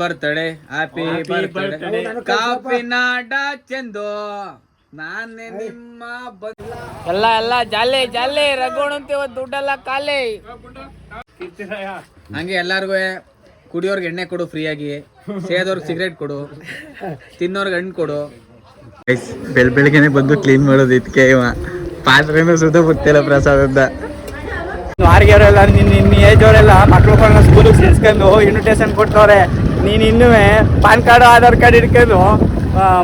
Birthday happy birthday coffee ನಾಡ ಚೆಂದು. ನಾನೇ ನಿಮ್ಮ ಎಲ್ಲ ಎಲ್ಲ ಜಾಲೆ ಜಾಲೆ. ರಗೋಣಂತೆ ದುಡ್ಡೆಲ್ಲ ಖಾಲಿ. ಹಂಗೆ ಎಲ್ಲಾರ್ಗು ಕುಡಿಯೋರ್ಗೆ ಎಣ್ಣೆ ಕೊಡು ಫ್ರೀಯಾಗಿ ಸೇದೋರ್ಗೆ ಸಿಗರೇಟ್ ಕೊಡು. ತಿನ್ನೋರ್ಗೆ ಹಣ್ಣು ಕೊಡು. ಬೆಳ್ ಬೆಳಿಗ್ಗೆನೆ ಬಂದು ಕ್ಲೀನ್ ಮಾಡೋದು ಇದಕ್ಕೆ ಇವ. ಪಾತ್ರೆನೂ ಸುತ್ತ ಗೊತ್ತಿಲ್ಲ ಪ್ರಸಾದದ ಆರ್ಗೆಲ್ಲ ನಿನ್ನ ನಿನ್ನ ಏಜ್ ಅವರೆಲ್ಲ ಮಕ್ಳುಗಳನ್ನ ಸ್ಕೂಲಿಗೆ ಸೇರಿಸ್ಕೊಂಡು ಇನ್ವಿಟೇಷನ್ ಕೊಟ್ಟವ್ರೆ. ನೀನು ಇನ್ನೂ ಪಾನ್ ಕಾರ್ಡು ಆಧಾರ್ ಕಾರ್ಡ್ ಹಿಡ್ಕೊಂಡು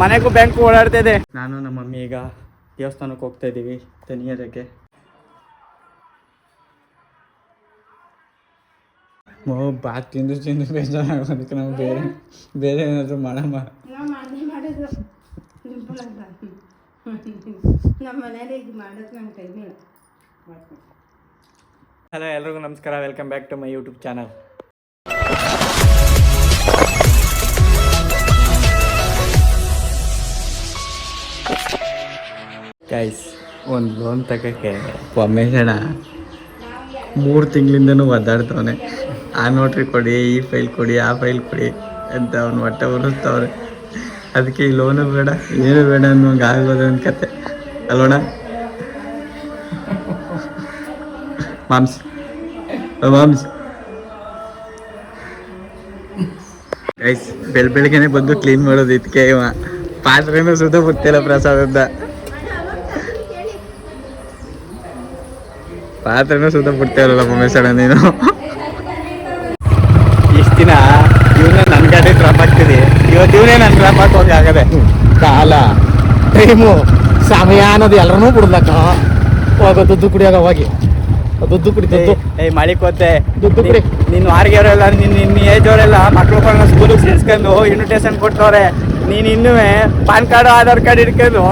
ಮನೆಗೂ ಬ್ಯಾಂಕ್ ಓಡಾಡ್ತಿದ್ದೆ ನಾನು ನಮ್ಮ ಮಮ್ಮಿ ಈಗ ದೇವಸ್ಥಾನಕ್ಕೆ ಹೋಗ್ತಾ ಇದ್ದೀವಿ ತನಿಯೋದಕ್ಕೆ ಓ ಬಾತ್ ತಿಂದು ತಿಂದು ಬೇಜಾರಾಗೋದಕ್ಕೆ ನಾವು ಬೇರೆ ಬೇರೆ ಏನಾದರೂ ಮಾಡಮ್ಮ. ನಮ್ಮ ಮನೇಲಿ ಇದು ಮಾಡೋದು ಹಲೋ ಎಲ್ರಿಗೂ ನಮಸ್ಕಾರ. Welcome back to my YouTube channel guys ಒಂದು ಲೋನ್ ತಗೋಕ್ಕೆ ಪಮೇಶಣ ಮೂರು ತಿಂಗಳಿಂದನೂ ಒದ್ದಾಡ್ತವನೆ. ಆ ನೋಟ್ರಿ ಕೊಡಿ, ಈ ಫೈಲ್ ಕೊಡಿ, ಆ ಫೈಲ್ ಕೊಡಿ ಅಂತ ಅವ್ನು ಹೊಟ್ಟೆ ಉರಿಸ್ತವ್ರೆ ಅದಕ್ಕೆ ಈ ಲೋನು ಬೇಡ, ಏನು ಬೇಡ ಅನ್ನೋಂಗೆ ಆಗೋದು ಒಂದು ಕತೆ. ಅಲ್ವಣ ಮಾಂಸ ಮಾಂಸ ಗೈಸ್ ಬೆಳ್ ಬೆಳಗ್ಗೆನೆ ಬಂದು ಕ್ಲೀನ್ ಮಾಡೋದು ಇದಕ್ಕೆ ಇವ. ಪಾತ್ರೆನೂ ಸುತ್ತ ಗೊತ್ತಿಲ್ಲ ಪ್ರಸಾದದ ಪಾತ್ರೆನೂ ಸುತ್ತ ಬಿಡ್ತೇವಲ್ಲ ಮಮೇಶಣ್ಣ ನೀನು? ಇಷ್ಟು ದಿನ ಇವನೇ ನನ್ನ ಗಾಡಿ ಡ್ರಾಪ್ ಆಗ್ತಿದೆ ಇವತ್ತು ಇವನೇ ನನ್ ಡ್ರಾಪ್ ಹಾಕೋಕೆ ಆಗದೆ. ಕಾಲ ಟೈಮು ಸಮಯ ಅನ್ನೋದು ಎಲ್ಲರೂ ಬಿಡ್ಲಕ್ಕ ಹೋಗ ದುಡ್ಡು ಕುಡಿಯೋದ ಹೋಗಿ. ದುಡ್ಡು ಕುಡಿ ಏ ಏಯ್ ಮಳಿಕೋತೆ ದುಡ್ಡು ಕುಡಿ. ನಿನ್ನ ವಾರಿಗೆಯವರೆಲ್ಲ ನಿನ್ನ ನಿನ್ನ ಏಜ್ ಅವರೆಲ್ಲ ಮಕ್ಳುಗಳನ್ನ ಸ್ಕೂಲಿಗೆ ಸೇರಿಸ್ಕೊಂಡು ಇನ್ವಿಟೇಷನ್ ಕೊಟ್ಟವ್ರೆ. ನೀನು ಇನ್ನೂ ಪಾನ್ ಕಾರ್ಡು ಆಧಾರ್ ಕಾರ್ಡ್ ಹಿಡ್ಕೊಂಡು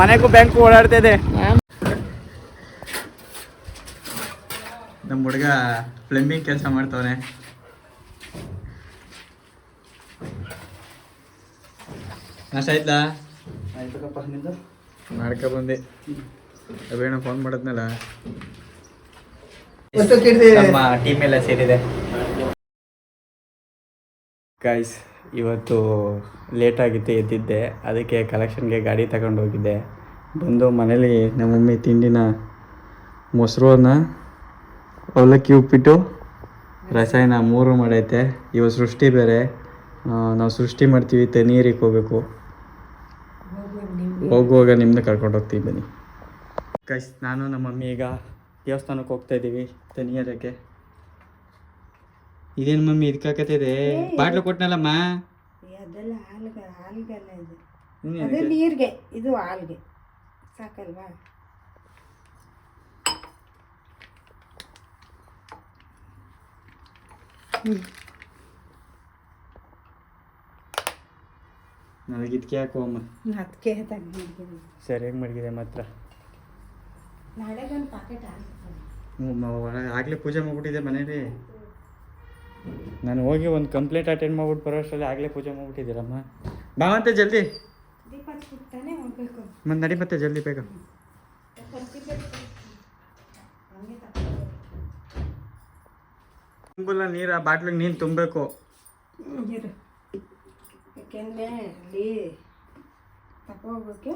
ಮನೆಗೂ ಮನೆಗೂ ಬ್ಯಾಂಕ್ ಓಡಾಡ್ತಿದೆ ನಮ್ಮ ಹುಡುಗ ಪ್ಲಂಬಿಂಗ್ ಕೆಲಸ ಮಾಡ್ತವನೆ. ನಾಶ ಆಯ್ತಾ? ಮಾಡ್ಕೊ ಬಂದೆ. ಅವೇನೋ ಫೋನ್ ಮಾಡದ್ನಲ್ಲ. ನಮ್ಮ ಟೀಮ್ ಎಲ್ಲ ಸೇರಿದೆ. ಗೈಸ್ ಇವತ್ತು ಲೇಟ್ ಆಗಿತ್ತು ಎದ್ದಿದ್ದೆ. ಅದಕ್ಕೆ ಕಲೆಕ್ಷನ್ಗೆ ಗಾಡಿ ತಗೊಂಡು ಹೋಗಿದ್ದೆ ಬಂದು ಮನೇಲಿ ನಮ್ಮ ಮಮ್ಮಿ ತಿಂಡಿನ ಮೊಸರು ಅನ್ನ ಅವಲಕ್ಕಿ ಉಪ್ಪಿಟ್ಟು ರಸಾಯನ ಮೂರು ಮಾಡೈತೆ. ಇವ ಸೃಷ್ಟಿ ಬೇರೆ. ನಾವು ಸೃಷ್ಟಿ ಮಾಡ್ತೀವಿ ತನೀರಿಗೆ ಹೋಗ್ಬೇಕು. ಹೋಗುವಾಗ ನಿಮ್ಮನ್ನ ಕರ್ಕೊಂಡು ಹೋಗ್ತೀವಿ ಬನ್ನಿ. ಕೈಸ್ ನಾನು ನಮ್ಮ ಮಮ್ಮಿ ಈಗ ದೇವಸ್ಥಾನಕ್ಕೆ ಹೋಗ್ತಾ ಇದ್ದೀವಿ ತನಿಯರಕ್ಕೆ ಇದೇನು ಮಮ್ಮಿ ಇದಕ್ಕಾಕತ್ತಿದೆ ಬಾಟ್ಲು ಕೊಟ್ನಲ್ಲಮ್ಮ? ಏ, ಅದೆಲ್ಲ ಹಾಲ್ಗ ಹಾಲ್ಗಲ್ಲ ಇದು. ಇನ್ನೇನು ಅದು ನೀರಿಗೆ ಇದು ಹಾಲ್ಗೆ. ಸಾಕಲ್ವಾ? ನನಗೆ ಇದಕ್ಕೆ ಯಾಕೋ ಅಮ್ಮ ಅದಕ್ಕೆ ತೆಗ್ದಿದ್ದೀನಿ ಸರಿಯಾಗಿ ಮಡಗಿದೆ ಮಾತ್ರ? ನಾಳೆಗೆ ಒಂದು ಪಾಕೆಟ್ ಹ್ಞೂ ಆಗಲೇ ಪೂಜೆ ಮಾಡ್ಬಿಟ್ಟಿದೆ ಮನೇಲಿ. ನಾನು ಹೋಗಿ ಒಂದು ಕಂಪ್ಲೇಂಟ್ ಅಟೆಂಡ್ ಮಾಡ್ಬಿಟ್ಟು ಬರೋ ಅಷ್ಟರಲ್ಲಿ ಆಗಲೇ ಪೂಜೆ ಮಾಡ್ಬಿಟ್ಟಿದ್ದೀರಮ್ಮ. ಬಾವಂತೆ ಜಲ್ದಿ. ದೀಪ ಹಚ್ಬಿಡ್ತಾನೆ ಹೋಗ್ಬೇಕು. ಮತ್ತೆ ನಡಿ ಮತ್ತೆ ಜಲ್ದಿ ಬೇಗ. ತುಂಬಲ್ಲ ನೀರು ಆ ಬಾಟ್ಲಿಗೆ ನೀರು ತುಂಬಬೇಕು. ನೀರು ಯಾಕೆಂದರೆ ಅಲ್ಲಿ ತಗೋಬೇಕು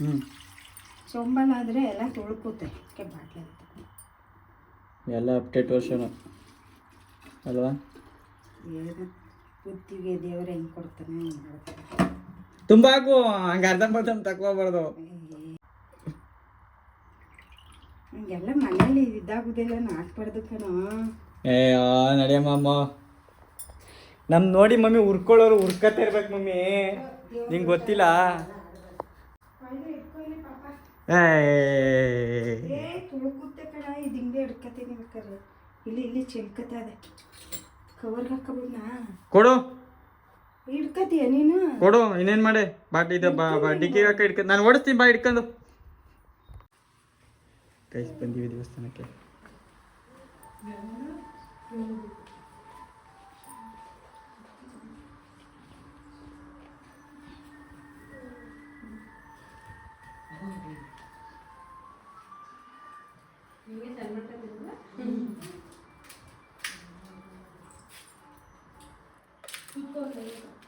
ಹ್ಞೂ ಸೊಂಬಲಾದರೆ ಎಲ್ಲ ತುಳ್ಕುತ್ತೆ ಅದಕ್ಕೆ ಬಾಟ್ಲಿ ಎಲ್ಲ ಅಪ್ಡೇಟ್ ವರ್ಷನು. ಅಲ್ವಾ? ಬುದ್ಧಿಗೆ ದೇವ್ರು ಹೆಂಗೆ ಕೊಡ್ತಾನೆ ಹಂಗೆ ಮಾಡ್ತಾರೆ ತುಂಬ ಹಾಕು ಹಂಗೆ ಅರ್ಧಂಬರ್ಧ ತಗೋಬಾರ್ದು ಹಂಗೆಲ್ಲ ಮನೇಲಿ ಇದಾಗುದಿಲ್ಲ ನಾಟ್ಬಾರ್ದು ಕಣೋ ಏ ನಡಿಯಮ್ಮ ಅಮ್ಮ ನಮ್ ನೋಡಿ ಮಮ್ಮಿ ಉರ್ಕೊಳ್ಳೋರು ಉರ್ಕತ್ತ ಇರ್ಬೇಕು ಮಮ್ಮಿ. ನಿಂಗೆ ಗೊತ್ತಿಲ್ಲ? ಏ ಏ ತುಳುಕುತ್ತೆ ಕಣ ಇದು ಹಿಂಗೆ ಹಿಡ್ಕತೀನಿ ಬೇಕಾದ್ರೆ ಇಲ್ಲಿ ಇಲ್ಲಿ ಚಿಲ್ಕತ್ತದೆ ಕವರ್ಗೆ ಹಾಕಬಿಡ್ನಾ? ಕೊಡು. ಹಿಡ್ಕತೀಯ ನೀನು? ಕೊಡು ಇನ್ನೇನು ಮಾಡಿ? ಬಾಟ್ ಇದೆ ಬಾ ಬಾ ಡಿಕ್ಕಿಗೆ ಹಾಕಿ ನಾನು ಓಡಿಸ್ತೀನಿ ಬಾ ಹಿಡ್ಕೊಂಡು. ಕೈ ಬಂದೀವಿ ದೇವಸ್ಥಾನಕ್ಕೆ. 이게 잘못됐구나? 이거 내가.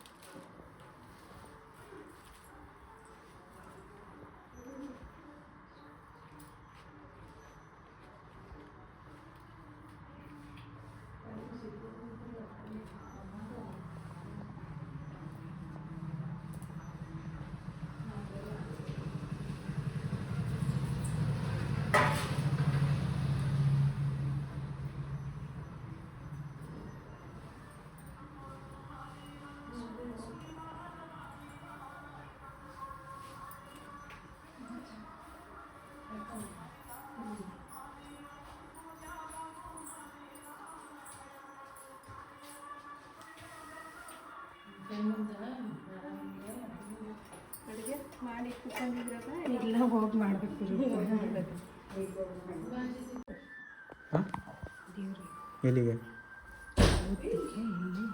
ಅಡುಗೆ ಮಾಡಿ ಕುತ್ಕೊಂಡಿದ್ರಲ್ಲ ಇಲ್ಲ ಹೋಗಿ ಮಾಡ್ಬೇಕು ಹಾಂ? ಎಲ್ಲಿಗೆ? ಇಲ್ಲಿ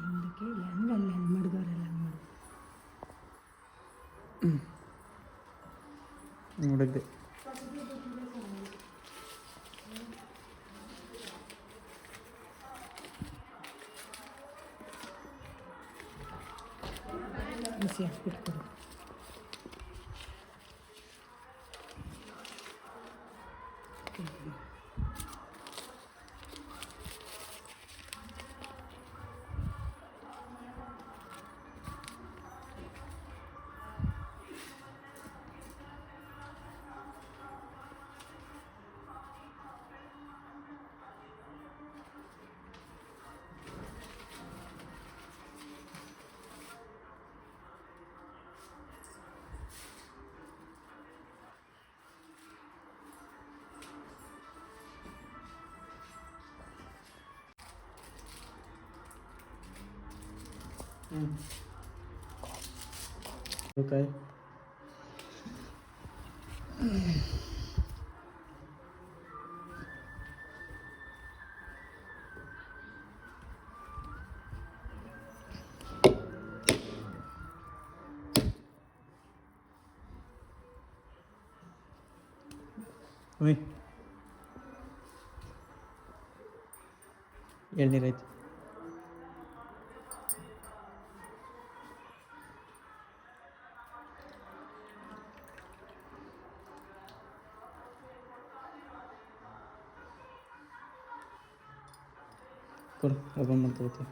ಹಿಂದಕ್ಕೆ ಇಲ್ಲ ಹಂಗೆ ಅಲ್ಲಿ ಹಂಗೆ ಮಾಡಿದವರೆಲ್ಲ ಹಂಗೆ ಮಾಡಿ. ನೋಡಿದ್ದೆ. Gracias, ಕೊಡು Okay. ಉಯ್ ಎಳ್ನೀರೈತಿ відмітити.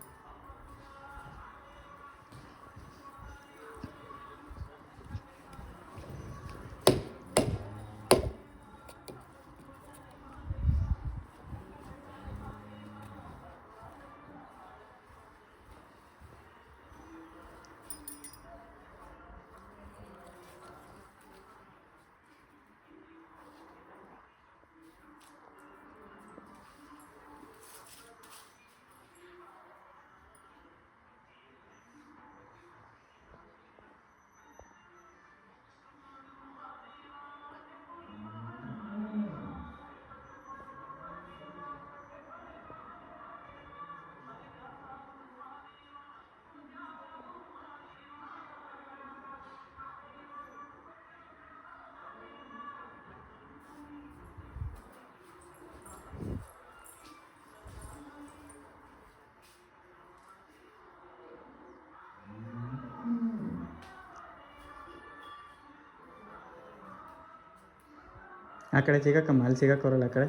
ಆ ಕಡೆ ಸಿಗಕ್ಕಮ್ಮ ಅಲ್ಲಿ ಸಿಗಕ್ಕೆ ಆ ಕಡೆ.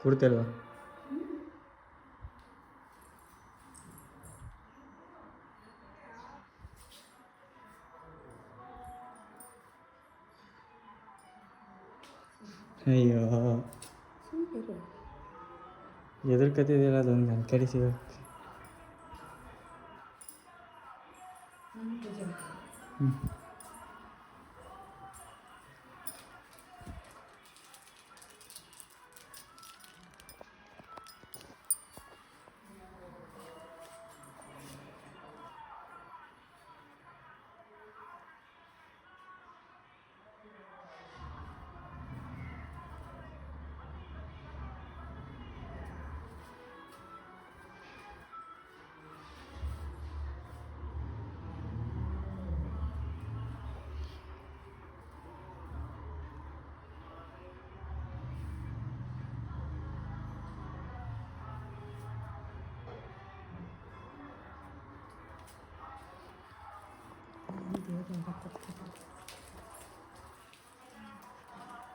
ಕೊಡ್ತಿಲ್ವಾ ಅಯ್ಯೋ. ಎದುರ್ಕತಿದ್ದಿಲ್ಲ ಅದೊಂದು ನನ್ನ ಕಡೆ 음, 응.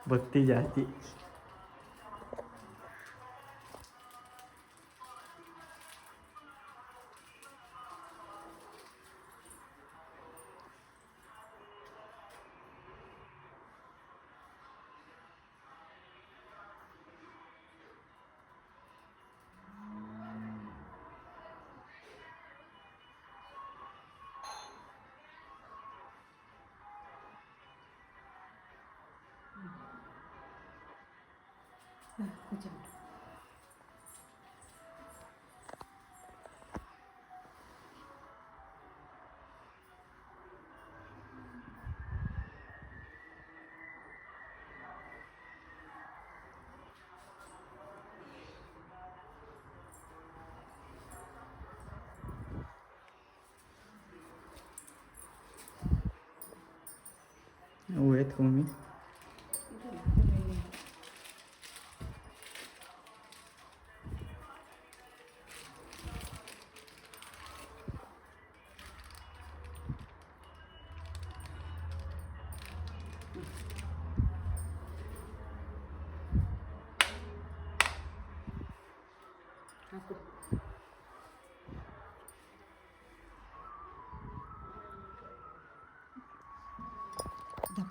बत्ती जाती। ಸಿಗಕ್ಕೆ ಹ್ಞೂ ಭಕ್ತಿ ಜಾಸ್ತಿ ಹೂವು ಎತ್ಕೊ ಮಮ್ಮಿ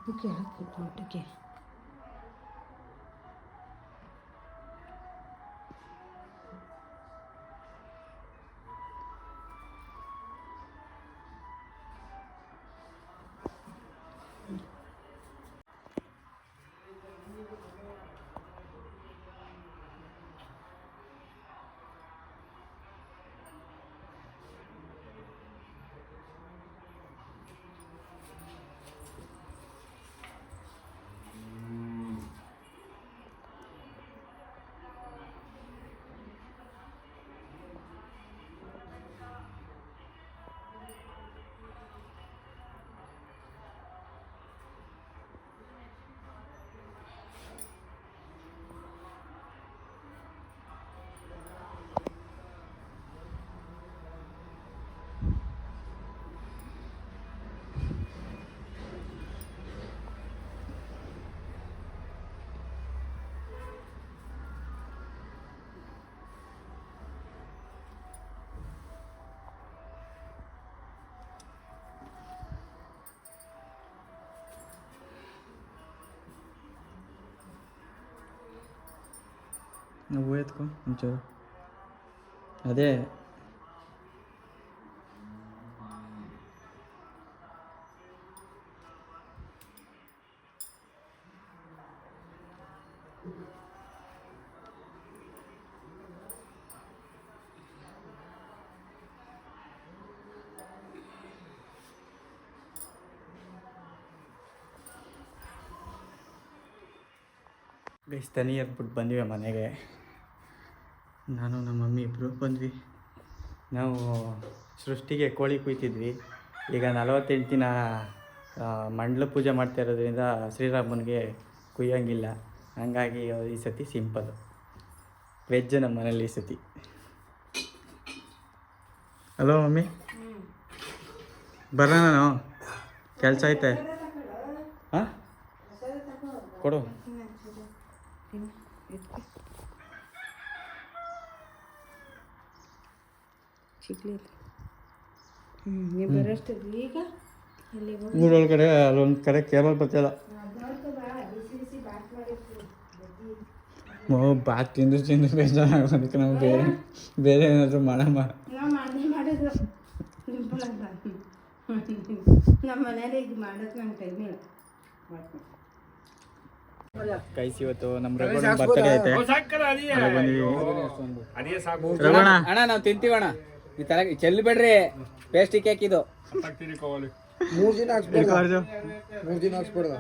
ದಪ್ಪಕ್ಕೆ ಹಾಕು ಊಟಕ್ಕೆ ಹೂವು ಎತ್ಕೊ ಒಂಚೂರು ಅದೇ ಗೈಸ್ ತನಿ ಹಾಕ್ಬಿಟ್ಟು ಬಂದಿವೆ ಮನೆಗೆ. ನಾನು ನಮ್ಮ ಮಮ್ಮಿ ಇಬ್ಬರು ಬಂದ್ವಿ. ನಾವು ಸೃಷ್ಟಿಗೆ ಕೋಳಿ ಕುಯ್ತಿದ್ವಿ. ಈಗ ನಲವತ್ತೆಂಟು ದಿನ ಮಂಡಲ ಪೂಜೆ ಮಾಡ್ತಾ ಇರೋದ್ರಿಂದ ಶ್ರೀರಾಮನಿಗೆ ಕುಯ್ಯೋಂಗಿಲ್ಲ. ಹಂಗಾಗಿ ಈ ಸತಿ ಸಿಂಪಲ್. ವೆಜ್ ನಮ್ಮ ಮನೇಲಿ ಈ ಸತಿ. Hello mummy. ಬರೋಣ ನಾನು ಕೆಲಸ ಐತೆ. ಹಾಂ ಕೊಡು. ಚಿಕ್ಲಿ ಹ್ಞೂ ನೀವು ಈಗ ಊರೊಳಗಡೆ ಅಲ್ಲೊಂದು ಕಡೆ ಕೇಬಲ್ ಬರ್ತಿಲ್ಲ ಓ ಬಾತ್ ತಿಂದು ತಿಂದು ಬೇಜಾರಾಗೋದಕ್ಕೆ ನಾವು ಬೇರೆ ಬೇರೆ ಏನಾದರೂ ಮಾಡೋಣ ನಾವು ಮಾಡೇ ಮಾಡೋದು ಸಿಂಪಲ್ ಅಂತ ನಮ್ಮ ಮನೇಲಿ ಈಗ ಮಾಡೋದು ನಂಗೆ ಟೈಮ್ ಇಲ್ಲ. ಕೈಸಿ ಇವತ್ತು ನಮ್ಮ ಬರ್ತಡೇ ಐತೆ. ಅಣ್ಣ ನಾವು ತಿಂತೀವಣ್ಣ. ಈ ತರ ಚೆಲ್ಲಬೇಡ್ರಿ ಬಿಡ್ರಿ. ಪೇಸ್ಟಿ ಕೇಕ್ ದಿನ ಮೂರ್ ಅರ್ಜು. ಮೂರು ದಿನ ಹಾಕ್ಸ್ಬಿಡ್ದ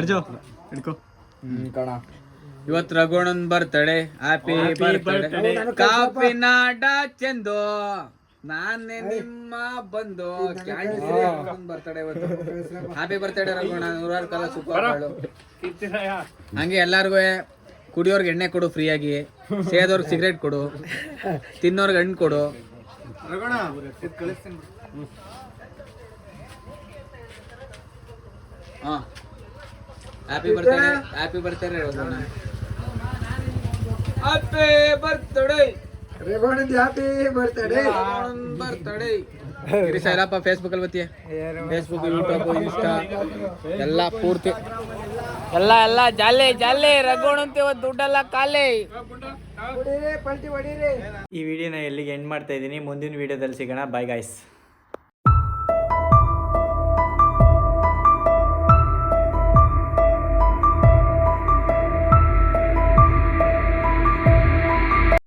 ಅರ್ಜು ಹಿಡ್ಕೋ. ಕಣ. ಇವತ್ತು ರಘುಣನ್ ಬರ್ತಡೆ ಹ್ಯಾಪಿ ಬರ್ತಡೆ ಕಾಫಿ ನಾಡ ಚೆಂದು ನಾನೇ ನಿಮ್ಮ ಬಂದು. ಬರ್ತಡೆ ಇವತ್ತು. ಹ್ಯಾಪಿ ಬರ್ತಡೆ ರಘುಣ ನೂರಾರು ಕಾಲ ಸುಖ ಬಾಳು. ಹಂಗೆ ಎಲ್ಲಾರ್ಗು ಕುಡಿಯೋರ್ಗೆ ಎಣ್ಣೆ ಕೊಡು ಫ್ರೀಯಾಗಿ ಸೇದೋರ್ಗೆ ಸಿಗರೇಟ್ ಕೊಡು. ತಿನ್ನೋರ್ಗೆ ಹಣ್ಣು ಕೊಡು. ಹಾಂ. ಹ್ಯಾಪಿ ಬರ್ತಾರೆ ಹ್ಯಾಪಿ ಬರ್ತಾರೆ ರಘುವಣ ಹ್ಯಾಪಿ ಬರ್ತಡೇ ಬರ್ತಡೇ ಸೈಲಪ್ಪ ಫೇಸ್ಬುಕ್ ಅಲ್ಲಿ ಬತ್ತೀಯ ಫೇಸ್ಬುಕ್ ಯೂಟ್ಯೂಬ್ ಇನ್ಸ್ಟಾ ಎಲ್ಲ ಪೂರ್ತಿ. ಎಲ್ಲ ಎಲ್ಲ ಜಾಲೆ ಜಾಲೆ. ರಗೋಣಂತೆ ಇವತ್ತು ದುಡ್ಡೆಲ್ಲ ಖಾಲಿ. ಈ ವಿಡಿಯೋನ ಎಲ್ಲಿಗೆ ಎಂಡ್ ಮಾಡ್ತಾ ಇದ್ದೀನಿ. ಮುಂದಿನ ವಿಡಿಯೋದಲ್ಲಿ ಸಿಗೋಣ. By guys